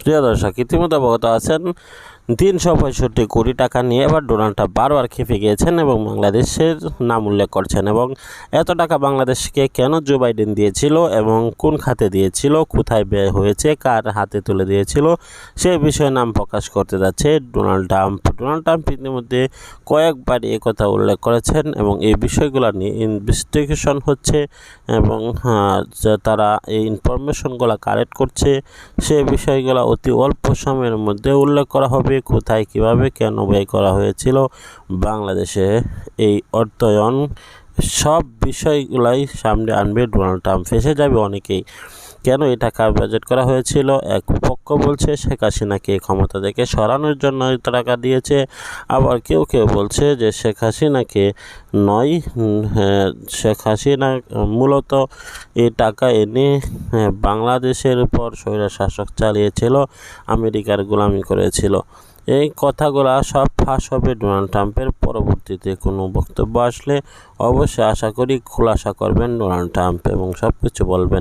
প্রিয় দর্শক ইতিমধ্যে অবগত আছেন তিনশো পঁয়ষট্টি কোটি টাকা নিয়ে এবার ডোনাল্ড ট্রাম্প বারবার খেপে গিয়েছেন এবং বাংলাদেশের নাম উল্লেখ করছেন এবং এত টাকা বাংলাদেশকে কেন জো বাইডেন দিয়েছিল এবং কোন খাতে দিয়েছিল কোথায় ব্যয় হয়েছে কার হাতে তুলে দিয়েছিল সেই বিষয়ে নাম প্রকাশ করতে যাচ্ছে ডোনাল্ড ট্রাম্প। ডোনাল্ড ট্রাম্প ইতিমধ্যে কয়েকবার এ কথা উল্লেখ করেছেন এবং এই বিষয়গুলো নিয়ে ইনভেস্টিগেশন হচ্ছে এবং হ্যাঁ, তারা এই ইনফরমেশনগুলো কালেক্ট করছে সেই বিষয়গুলো অতি অল্প সময়ের মধ্যে উল্লেখ করা হবে। কোথায় কীভাবে কেন ব্যয় করা হয়েছিল বাংলাদেশে এই অর্থায়ন সব বিষয়গুলাই সামনে আনবে ডোনাল্ড ট্রাম্প ফেসে যাবে অনেকেই। কেন এই টাকা বাজেট করা হয়েছিল? এক পক্ষ বলছে শেখ হাসিনাকে ক্ষমতা থেকে সরানোর জন্য টাকা দিয়েছে। আবার কেউ কেউ বলছে যে শেখ হাসিনাকে নয় হ্যাঁ, শেখ হাসিনা মূলত এই টাকা এনে হ্যাঁ, বাংলাদেশের উপর স্বৈর শাসক চালিয়েছিল আমেরিকার গোলামি করেছিল। এই কথাগুলো সব ফাঁস হবে ডোনাল্ড ট্রাম্পের পরবর্তীতে। কোনো বক্তব্য আসলে অবশ্যই আশা করি খোলাসা করবেন ডোনাল্ড ট্রাম্প এবং সব কিছু বলবেন।